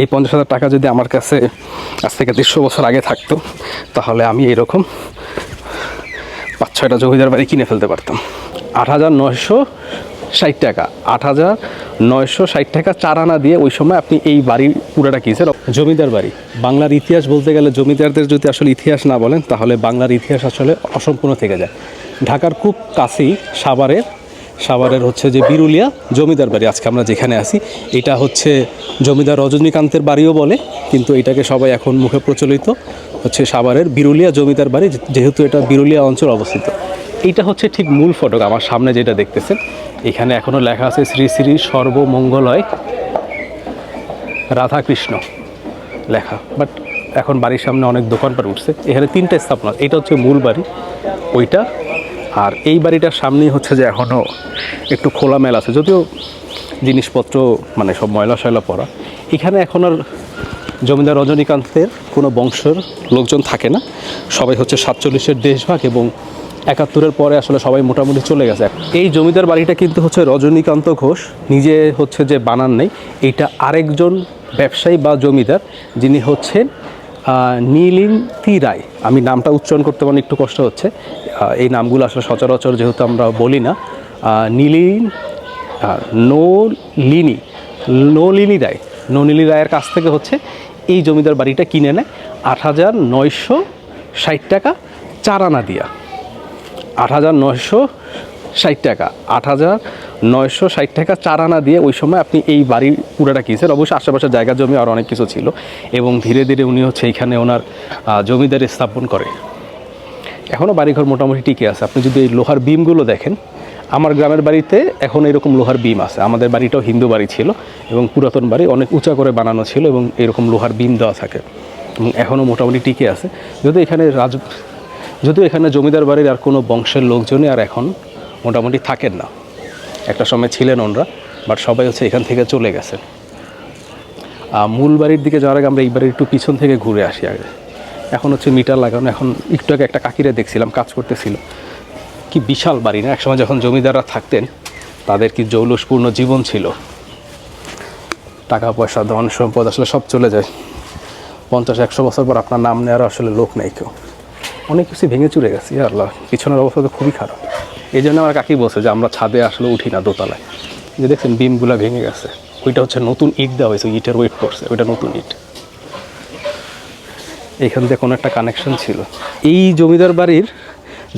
এই পঞ্চাশ হাজার টাকা যদি আমার কাছে আজ থেকে দেড়শো বছর আগে থাকতো, তাহলে আমি এরকম পাঁচ ছয়টা জমিদার বাড়ি কিনে ফেলতে পারতাম। আট হাজার নয়শো ষাট টাকা, আট হাজার নয়শো ষাট টাকা চার আনা দিয়ে ওই সময় আপনি এই বাড়ির পুরাটা কিনছেন। জমিদার বাড়ি, বাংলার ইতিহাস বলতে গেলে জমিদারদের যদি আসলে ইতিহাস না বলেন, তাহলে বাংলার ইতিহাস আসলে অসম্পূর্ণ থেকে যায়। ঢাকার খুব কাছেই সাভারের সাভারের হচ্ছে যে বিরুলিয়া জমিদার বাড়ি, আজকে আমরা যেখানে আছি, এটা হচ্ছে জমিদার রজনীকান্তের বাড়িও বলে, কিন্তু এটাকে সবাই এখন মুখে প্রচলিত হচ্ছে সাভারের বিরুলিয়া জমিদার বাড়ি যেহেতু এটা বিরুলিয়া অঞ্চল অবস্থিত। এইটা হচ্ছে ঠিক মূল ফটক, আমার সামনে যেটা দেখতেছেন, এখানে এখনও লেখা আছে শ্রী শ্রী সর্বমঙ্গলয় রাধাকৃষ্ণ লেখা, বাট এখন বাড়ির সামনে অনেক দোকানপাট উঠছে। এখানে তিনটা স্থাপনা, এটা হচ্ছে মূল বাড়ি, ওইটা আর এই বাড়িটার সামনেই হচ্ছে যে এখনও একটু খোলামেলা আছে, যদিও জিনিসপত্র মানে সব ময়লা শয়লা পড়া। এখানে এখন আর জমিদার রজনীকান্তের কোনো বংশের লোকজন থাকে না। সবাই হচ্ছে সাতচল্লিশের দেশভাগ এবং একাত্তরের পরে আসলে সবাই মোটামুটি চলে গেছে। এই জমিদার বাড়িটা কিন্তু হচ্ছে রজনীকান্ত ঘোষ, নিজে হচ্ছে যে বানান নেই এটা আরেকজন ব্যবসায়ী বা জমিদার যিনি হচ্ছেন আহ, নীলিন্তি রায় আমি নামটা উচ্চারণ করতে মানে একটু কষ্ট হচ্ছে। এই নামগুলো আসলে সচরাচর যেহেতু আমরা বলি না। নীলিন নলিনী নলিনী রায়। নলিনী রায়ের কাছ থেকে হচ্ছে এই জমিদার বাড়িটা কিনে নেয়। আট হাজার নয়শো ষাট টাকা চার আনা দিয়া। আট হাজার নয়শো ষাট টাকা। আট হাজার নয়শো ষাট টাকা চার আনা দিয়ে ওই সময় আপনি এই বাড়ির পুরাটা কিনছেন। অবশ্যই আশেপাশে জায়গা জমি আর অনেক কিছু ছিল এবং ধীরে ধীরে উনি হচ্ছে এইখানে ওনার জমিদারি স্থাপন করে। এখনও বাড়িঘর মোটামুটি টিকে আছে। আপনি যদি এই লোহার বিমগুলো দেখেন, আমার গ্রামের বাড়িতে এখন এরকম লোহার বিম আছে। আমাদের বাড়িটাও হিন্দু বাড়ি ছিল এবং পুরাতন বাড়ি, অনেক উঁচা করে বানানো ছিল এবং এরকম লোহার বিম দেওয়া থাকে। এবং এখনও মোটামুটি টিকে আছে। যদি এখানে রাজ, যদিও এখানে জমিদার বাড়ির আর কোনো বংশের লোকজনই আর এখন মোটামুটি থাকেন না। একটা সময় ছিলেন ওনরা, বাট সবাই হচ্ছে এখান থেকে চলে গেছে। মূল বাড়ির দিকে যাওয়ার আগে আমরা এই বাড়ির একটু পিছন থেকে ঘুরে আসি আগে। এখন হচ্ছে মিটার লাগানো, এখন একটু আগে একটা কাকিরে দেখছিলাম, কাজ করতেছিল। কি বিশাল বাড়ি না? একসময় যখন জমিদাররা থাকতেন, তাদের কি জৌলসপূর্ণ জীবন ছিল। টাকা পয়সা, ধন সম্পদ, আসলে সব চলে যায়। পঞ্চাশ, একশো বছর পর আপনার নাম নেওয়ার আসলে লোক নেই কেউ। অনেক কিছু ভেঙে চুরে গেছে আল্লাহ। পিছনের অবস্থা তো খুবই খারাপ। এই জন্য আমার কাকি বলছে যে আমরা ছাদে আসলে উঠি না দোতলায়। যে দেখছেন, বিমগুলা ভেঙে গেছে। ওইটা হচ্ছে নতুন ইট দেওয়া হয়েছে, ইটের ওয়েট করছে, ওইটা নতুন ইট। এখান থেকে কোনো একটা কানেকশন ছিল। এই জমিদার বাড়ির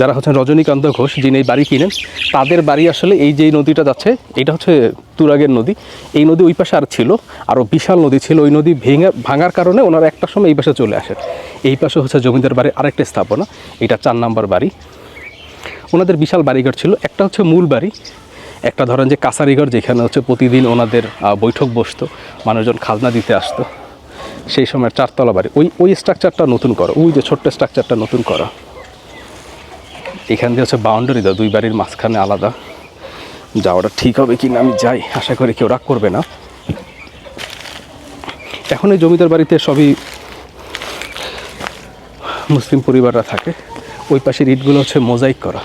যারা হচ্ছেন রজনীকান্ত ঘোষ, যিনি এই বাড়ি কিনেন, তাদের বাড়ি আসলে এই যে নদীটা যাচ্ছে, এটা হচ্ছে তুরাগের নদী। এই নদী ওই পাশে আর ছিল, আরও বিশাল নদী ছিল। ওই নদী ভেঙে, ভাঙার কারণে ওনারা একটা সময় এই পাশে চলে আসেন। এই পাশে হচ্ছে জমিদার বাড়ির আরেকটা স্থাপনা, এটা চার নাম্বার বাড়ি। ওনাদের বিশাল বাড়িঘর ছিল। একটা হচ্ছে মূল বাড়ি, একটা ধরেন যে কাছারিঘর যেখানে হচ্ছে প্রতিদিন ওনাদের বৈঠক বসতো, মানুষজন খাজনা দিতে আসতো। সেই সময় চারতলা বাড়ি। ওই ওই স্ট্রাকচারটা নতুন করো, ওই যে ছোট্ট স্ট্রাকচারটা নতুন করা। এখান দিয়ে হচ্ছে বাউন্ডারি দাও দুই বাড়ির মাঝখানে আলাদা। যাওয়াটা ঠিক হবে কি না আমি যাই, আশা করি কেউ রাগ করবে না। এখন এই জমিদার বাড়িতে সবই মুসলিম পরিবাররা থাকে। ওই পাশের ইটগুলো হচ্ছে মোজাইক করা।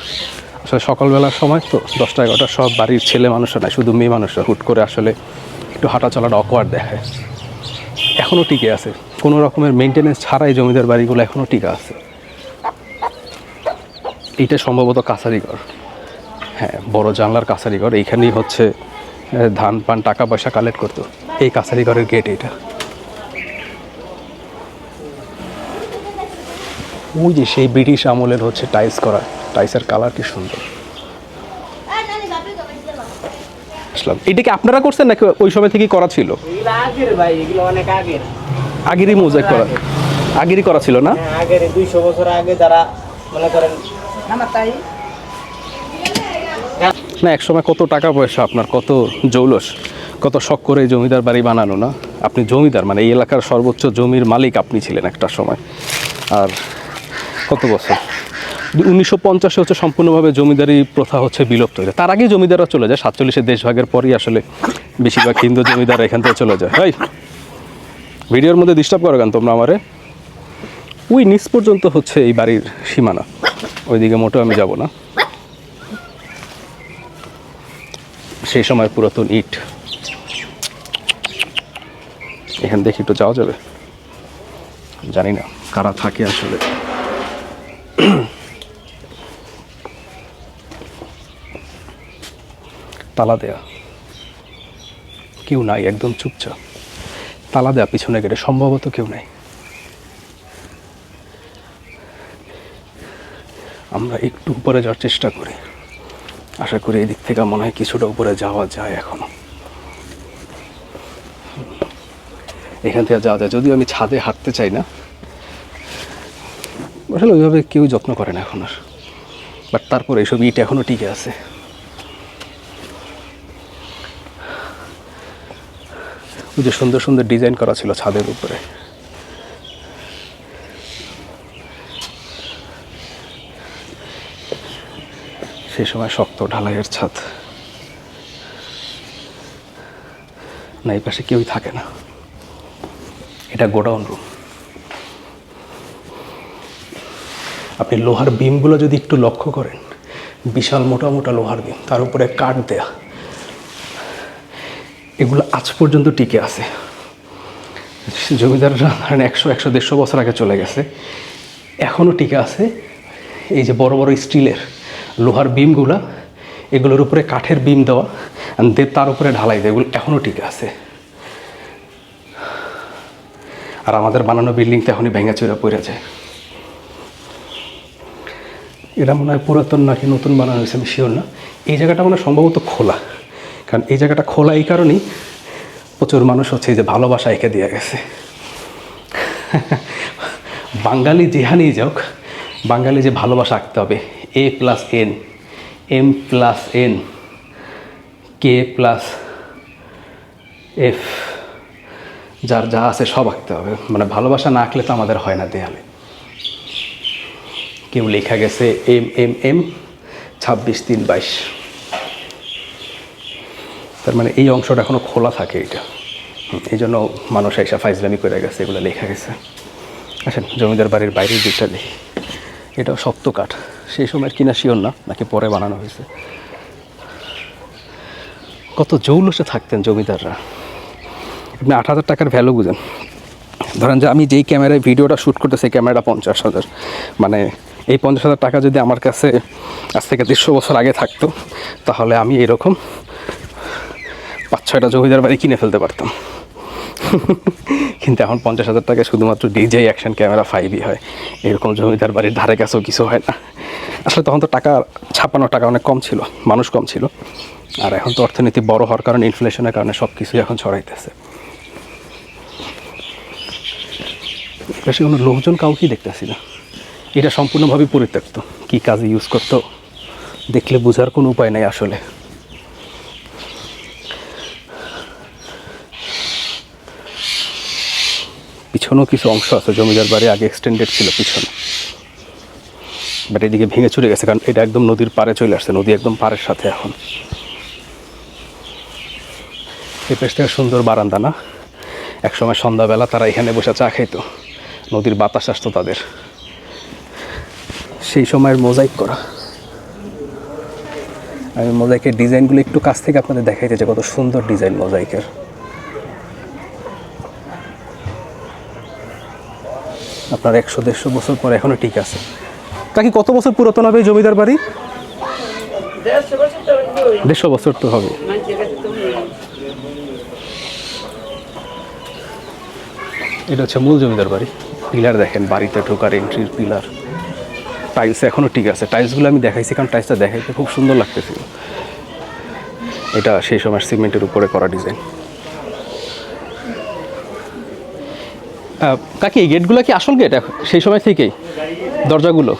আসলে সকালবেলার সময় তো দশটা এগারোটা সব বাড়ির ছেলে মানুষরা নাই, শুধু মেয়ে মানুষরা। হুট করে আসলে একটু হাঁটা চলাটা অকওয়ার্ড দেখায়। এখনও টিকে আছে। কোনো রকমের মেনটেনেন্স ছাড়াই জমিদার বাড়িগুলো এখনও টিকে আছে। এইটা সম্ভবত কাছারিঘর হ্যাঁ বড় জানলার কাছারিঘর এইখানেই হচ্ছে ধান পান টাকা পয়সা কালেক্ট করতো। এই কাছারিঘরের গেট এটা ওই যে সেই ব্রিটিশ আমলের হচ্ছে টাইস করা। টাইসের কালার কি সুন্দর। আসলাম। এটা কি আপনারা করছেন নাকি ওই সময় থেকেই করা ছিল? আগেরই মোজাইক করা। আগেরই করা ছিল না? আগের দুইশো বছর আগে যারা মনে করেন না এক সময় কত টাকা পয়সা আপনার, কত জৌলস, কত শখ করে জমিদার বাড়ি বানানো, না? আপনি জমিদার মানে এই এলাকার সর্বোচ্চ জমির মালিক আপনি ছিলেন একটা সময়। আর কত বছর। উনিশশো পঞ্চাশে হচ্ছে সম্পূর্ণভাবে জমিদারি প্রথা হচ্ছে বিলুপ্ত হয়ে যায়। তার আগেই জমিদাররা চলে যায়, সাতচল্লিশের দেশভাগের পরই আসলে বেশিরভাগ হিন্দু জমিদার এখান থেকে চলে যায়। এই ভিডিওর মধ্যে ডিস্টার্ব করো কেন তোমরা আমারে? ওই নিচ পর্যন্ত হচ্ছে এই বাড়ির সীমানা। ওইদিকে মোটেও আমি যাব না। সেই সময় পুরাতন ইট। এখান দেখি একটু যাওয়া যাবে? জানি না কারা থাকে আসলে। তালা দেয়া। কেউ নাই, একদম চুপচাপ। তালা দেয়া পিছনে গেলে সম্ভবত কেউ নাই। আমরা একটু উপরে যাওয়ার চেষ্টা করি। আশা করি এদিক থেকে মনে হয় কিছুটা উপরে যাওয়া যায় এখনও। এখান থেকে যাওয়া যায়। যদিও আমি ছাদে হাঁটতে চাই না আসলে ওইভাবে কেউ যত্ন করে না এখন আর। বাট তারপর এইসব ইট এখনও টিকে আছে। ওই যে সুন্দর সুন্দর ডিজাইন করা ছিল ছাদের উপরে। সেই সময় শক্ত ঢালাইয়ের ছাদ। না, এই পাশে কেউই থাকে না। এটা গোডাউন রুম। আপনি লোহার বিমগুলো যদি একটু লক্ষ্য করেন, বিশাল মোটা মোটা লোহার বিম, তার উপরে কাঠ দেয়া, এগুলো আজ পর্যন্ত টিকে আছে। জমিদাররা ধরেন একশো একশো, দেড়শো বছর আগে চলে গেছে, এখনও টিকে আছে। এই যে বড় বড় স্টিলের লোহার বিমগুলা, এগুলোর উপরে কাঠের বিম দেওয়া দিয়ে তার উপরে ঢালাই দেয়, এগুলো এখনও টিকে আছে। আর আমাদের বানানো বিল্ডিং তো এখনই ভেঙে চুরা পড়ে যায় এটা মনে হয় পুরাতন নাকি নতুন বানানো হয়েছে, আমি শিওর না। এই জায়গাটা মনে সম্ভবত খোলা। কারণ এই জায়গাটা খোলা এই কারণেই প্রচুর মানুষ হচ্ছে যে ভালোবাসা এঁকে দিয়ে গেছে। বাঙালি যেখানেই যাক বাঙালি যে ভালোবাসা আঁকতে হবে A plus N M plus N K plus F যার যা আছে সব আঁকতে হবে। মানে ভালোবাসা না আঁকলে তো আমাদের হয় না দেয়ালে। কেউ লেখা গেছে এম এম এম, ছাব্বিশ, তিন, বাইশ। তার মানে এই অংশটা এখনও খোলা থাকে এটা। এই জন্য মানুষ এসে ফাইজলামি করে গেছে, এগুলো লেখা গেছে। আসেন, জমিদার বাড়ির বাইরের দিকটা দেখি। এটাও শক্ত কাঠ। সেই সময়ের কিনা শিওর না, নাকি পরে বানানো হয়েছে। কত জৌলসে থাকতেন জমিদাররা। আপনি আট হাজার টাকার ভ্যালু বুঝেন। ধরেন যে আমি যেই ক্যামেরায় ভিডিওটা শ্যুট করতে সেই ক্যামেরাটা পঞ্চাশ হাজার। মানে এই পঞ্চাশ হাজার টাকা যদি আমার কাছে আজ থেকে দেড়শো বছর আগে থাকতো, তাহলে আমি এরকম পাঁচ ছয়টা জমিদার বাড়ি কিনে ফেলতে পারতাম। কিন্তু এখন পঞ্চাশ হাজার টাকায় শুধুমাত্র ডিজে অ্যাকশন ক্যামেরা ফাইভই হয়। এরকম জমিদার বাড়ির ধারে কাছেও কিছু হয় না। আসলে তখন তো টাকা ছাপানো টাকা অনেক কম ছিল, মানুষ কম ছিল। আর এখন তো অর্থনীতি বড় হওয়ার কারণে ইনফ্লেশনের কারণে সব কিছুই এখন ছড়াইতেছে। বেশি কোনো লোকজন কাউকেই দেখতেছি না। এটা সম্পূর্ণভাবে পরিত্যক্ত। কি কাজে ইউজ করতো, দেখলে বোঝার কোনো উপায় নাই আসলে। পিছনেও কিছু অংশ আছে, জমিদার বাড়ি আগে এক্সটেন্ডেড ছিল পিছনে। বাট এদিকে ভেঙে চলে গেছে, কারণ এটা একদম নদীর পাড়ে চলে আসছে, নদী একদম পাড়ের সাথে এখন। এই পেশ থেকে সুন্দর বারান্দা না? একসময় সন্ধ্যাবেলা তারা এখানে বসে চা খাইতো। নদীর বাতাস আসতো তাদের। সেই সময়ের মোজাইক করা। আমি মোজাইকের ডিজাইনগুলো একটু কাছ থেকে আপনাদের দেখাইতে যে কত সুন্দর ডিজাইন মোজাইকের। আপনার একশো দেড়শো বছর পর এখনও ঠিক আছে। তা কি কত বছর পুরাতন হবে জমিদার বাড়ি? দেড়শো বছর তো হবে। এটা হচ্ছে মূল জমিদার বাড়ি। পিলার দেখেন বাড়িতে ঢোকার এন্ট্রির পিলার। টাইলস এখনও ঠিক আছে। টাইলসগুলো আমি দেখাইছি কারণ টাইলসটা দেখাইতে খুব সুন্দর লাগতেছিল। এটা সেই সময় সিমেন্টের উপরে করা ডিজাইন কাকি, এই গেটগুলো কি আসল গেট সেই সময় থেকেই? দরজাগুলো?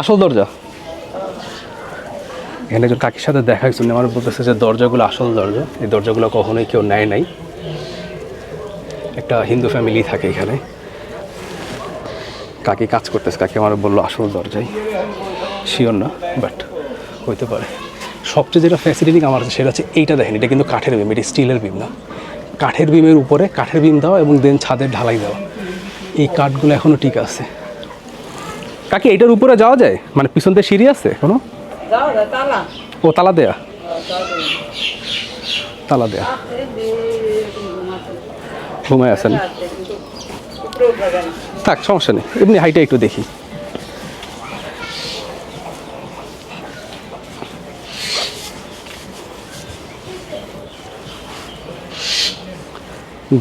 আসল দরজা? এখানে একজন কাকির সাথে দেখা হয়েছিল আমার বলতেছে যে দরজাগুলো আসল দরজা। এই দরজাগুলো কখনোই কেউ নেয় নাই। একটা হিন্দু ফ্যামিলি থাকে এখানে। কাকি কাজ করতেছে কাকি আমার বলল আসল দরজাই শিওর না বাট হইতে পারে। সবচেয়ে যেটা ফ্যাসিলিটিং আমার আছে সেটা হচ্ছে এইটা দেখেন এটা কিন্তু কাঠের বিম এটা স্টিলের বিম না। কাঠের বিমের উপরে কাঠের বিম দেওয়া এবং দেন ছাদের ঢালাই দেওয়া। এই কাঠগুলো এখনও ঠিক আছে। কাকি এটার উপরে যাওয়া যায়? মানে পিছন দিয়ে সিঁড়ি আছে কোনো? ও তালা দেয়া? তালা দেয়া। ঘুমায় আছেন? থাক, সমস্যা নেই। এমনি হাইটা একটু দেখি।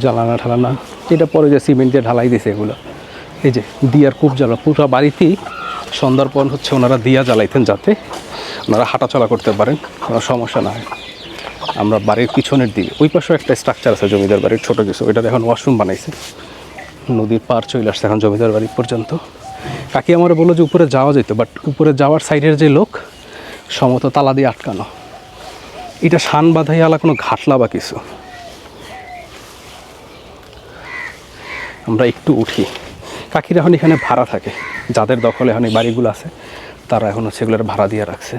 জ্বালানা ঠালানা, এটা পরে যে সিমেন্ট দিয়ে ঢালাই দিছে এগুলো। এই যে দিয়ার কূপ জ্বালা পুরো বাড়িতেই সন্ধ্যার হচ্ছে ওনারা দিয়া জ্বালাইতেন যাতে ওনারা হাঁটাচলা করতে পারেন, কোনো সমস্যা না হয়। আমরা বাড়ির পিছনের দিকে ওই পাশেও একটা স্ট্রাকচার আছে জমিদার বাড়ির, ছোটো কিছু। ওইটা এখন ওয়াশরুম বানাইছে। নদীর পার চলে আসছে এখন জমিদার বাড়ি পর্যন্ত। কাকি আমার বলল যে উপরে যাওয়া যেত বাট উপরে যাওয়ার সাইডের যে লোক, সমত তালা দিয়ে আটকানো। এটা শান বাঁধাই আলা কোনো ঘাটলা বা কিছু? আমরা একটু উঠি। কাকিরা এখন এখানে ভাড়া থাকে। যাদের দখলে এখন এই বাড়িগুলো আছে, তারা এখন সেগুলোর ভাড়া দিয়ে রাখছে।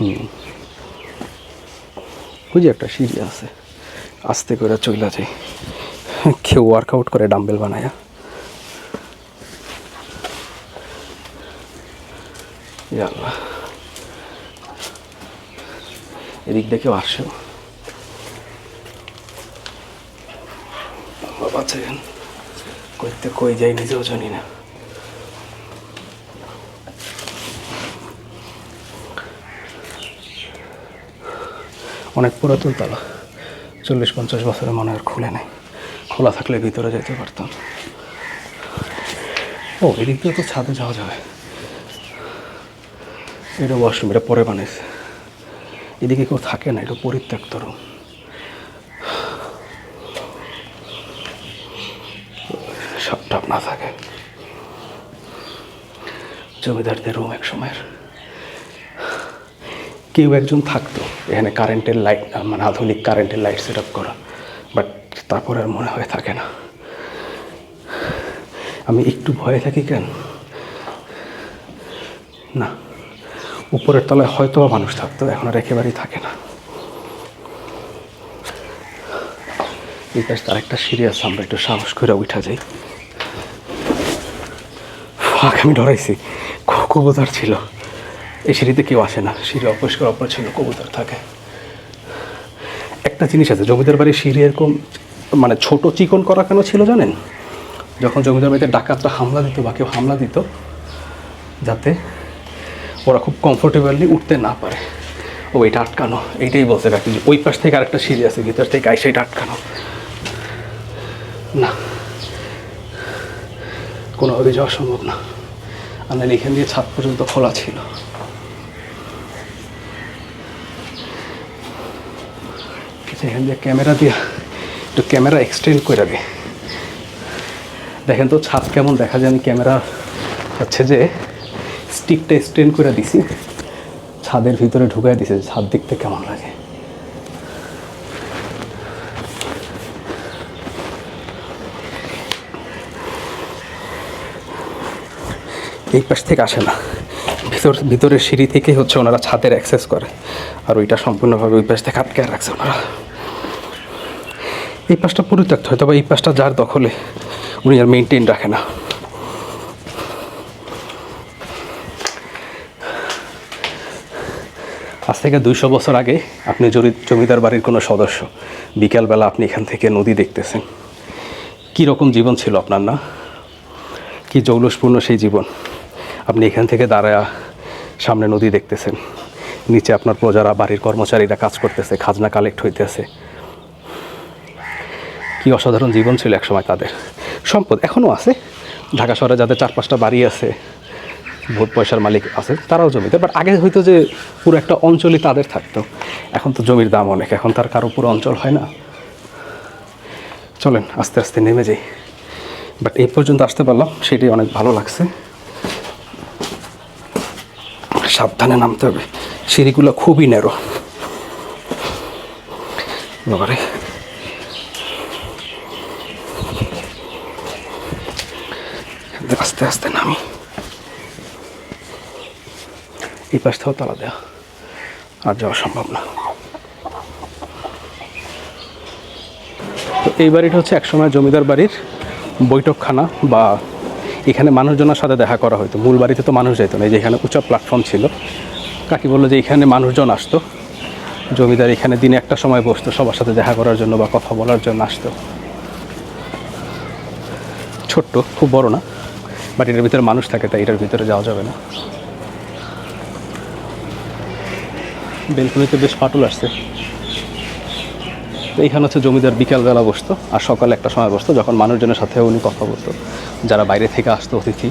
হুম। ওই একটা সিঁড়ি আছে। আস্তে করে চইলা যাই। কেউ ওয়ার্কআউট করে ডাম্বেল বানায়া। আল্লাহ এদিক কেউ আসেও। বাবা কইতে কই যাই নিজেও জানি না। অনেক পুরাতন তালা। চল্লিশ পঞ্চাশ বছরের মনে আর খুলে নেই। খোলা থাকলে ভিতরে যেতে পারতাম। ও, এদিক দিয়ে তো ছাদে যাওয়া যাবে। এটা ওয়াশরুম এটা পরে বানিয়েছে এদিকে কেউ থাকে না, এটা পরিত্যক্ত রুম সব টাপ না থাকে। জমিদারদের রুম এক সময়ের। কেউ একজন থাকতো। এখানে কারেন্টের লাইট মানে আধুনিক কারেন্টের লাইট সেট আপ করা। বাট তারপরে আর মনে হয় থাকে না। আমি একটু ভয়ে থাকি কেন? না, উপরের তলায় হয়তো মানুষ থাকতো, এখন আর একেবারেই থাকে না। এই তার একটা সিরিয়াস আমরা একটু সাহস করে উঠা যাই। ফাঁক, আমি ডরাইছি। কবুতর ছিল। এই সিঁড়িতে কেউ আসে না। সিঁড়ি অপরিষ্কার, অপরিচ্ছন্ন, কবুতর থাকে। একটা জিনিস আছে, জমিদার বাড়ির সিঁড়ি এরকম মানে ছোট চিকন করা কেন ছিল জানেন? যখন জমিদার বাড়িতে ডাকাতরা হামলা দিত বা কেউ হামলা দিত, যাতে ওরা খুব কমফোর্টেবলি উঠতে না পারে। ও, এটা আটকানো। এইটাই বলতে যে ওই পাশ থেকে আরেকটা সিঁড়ি আছে, ভিতর থেকে আইসে এটা আটকানো। না। কোনোভাবে যাওয়া সম্ভব না। নাহলে এখান দিয়ে ছাদ পর্যন্ত খোলা ছিল। এখান দিয়ে ক্যামেরা দিয়ে একটু ক্যামেরা এক্সটেন্ড করে দিই দেখেন তো ছাদ কেমন দেখা যায়, আমি ক্যামেরা হচ্ছে যে স্টিকটা এক্সটেন্ড করে দিছি। ছাদের ভিতরে ঢুকাই দিছে ছাদ দেখতে কেমন লাগে। এই পাশ থেকে আসে না। ভিতর, ভিতরের সিঁড়ি থেকে হচ্ছে ওনারা ছাদের অ্যাক্সেস করে। আর ওইটা সম্পূর্ণভাবে ওই পাশ থেকে আটকে রাখছে ওনারা। এই পাশটা পরিত্যক্ত হয় তবে এই পাশটা যার দখলে, উনি আর মেনটেন রাখে না। আজ থেকে দুইশো বছর আগে আপনি জমিদার বাড়ির কোনো সদস্য, বিকালবেলা আপনি এখান থেকে নদী দেখতেছেন। কী রকম জীবন ছিল আপনার না? কি জৌলসপূর্ণ সেই জীবন? আপনি এখান থেকে দাঁড়ায়া সামনে নদী দেখতেছেন। নিচে আপনার প্রজারা, বাড়ির কর্মচারীরা কাজ করতেছে, খাজনা কালেক্ট হইতেছে। কি অসাধারণ জীবন ছিল একসময় তাদের। সম্পদ এখনও আছে। ঢাকা শহরে যাদের চার পাঁচটা বাড়ি আছে, ভোট পয়সার মালিক আছে, তারাও জমিতে। বাট আগে হয়তো যে পুরো একটা অঞ্চলই তাদের থাকতো। এখন তো জমির দাম অনেক। এখন তার কারও পুরো অঞ্চল হয় না। চলেন, আস্তে আস্তে নেমে যাই। বাট এই পর্যন্ত আসতে পারলাম। সেটাই অনেক ভালো লাগছে। সাবধানে নামতে হবে। সিঁড়িগুলো খুবই নেরো বাবারে। আস্তে আস্তে নামি। এই পাশ থেকেও তালা দেওয়া আর যাওয়া সম্ভব না। তো এই বাড়িটা হচ্ছে একসময় জমিদার বাড়ির বৈঠকখানা বা এখানে মানুষজনের সাথে দেখা করা হতো মূল বাড়িতে তো মানুষ যেত না, এই যে এখানে উঁচা প্ল্যাটফর্ম ছিল। কাকি বলল যে এখানে মানুষজন আসতো। জমিদার এখানে দিনে একটা সময় বসতো, সবার সাথে দেখা করার জন্য বা কথা বলার জন্য আসতো। ছোট্ট, খুব বড় না। বাট এটার ভিতরে মানুষ থাকে, তাই এটার ভিতরে যাওয়া যাবে না। বেলকুনিতে বেশ ফাটল আসছে। এইখানে হচ্ছে জমিদার বিকালবেলা বসতো আর সকালে একটা সময় বসতো যখন মানুষজনের সাথে উনি কথা বলতো। যারা বাইরে থেকে আসতো, অতিথি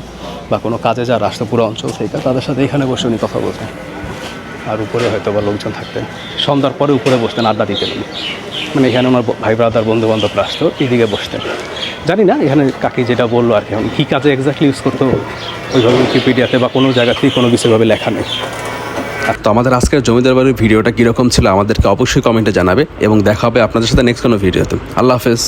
বা কোনো কাজে যারা আসতো পুরো অঞ্চল থেকে, তাদের সাথে এখানে বসে উনি কথা বলতেন। আর উপরে হয়তো বা লোকজন থাকতেন। সন্ধ্যার পরে উপরে বসতেন, আড্ডা দিতেন মানে এখানে ওনার ভাই ব্রাদার বন্ধু বান্ধবরা আসতো, এদিকে বসতেন। জানি না, এখানে কাকি যেটা বলল আর কি কী কাজে এক্স্যাক্টলি ইউজ করতো, ওইভাবে উইকিপিডিয়াতে বা কোনো জায়গাতেই কোনো কিছুভাবে লেখা নেই। তো আমাদের আজকের জমিদার বাড়ির ভিডিওটা কীরকম ছিল আমাদেরকে অবশ্যই কমেন্টে জানাবে এবং দেখা হবে আপনাদের সাথে নেক্সট কোনো ভিডিওতে। আল্লাহ হাফেজ।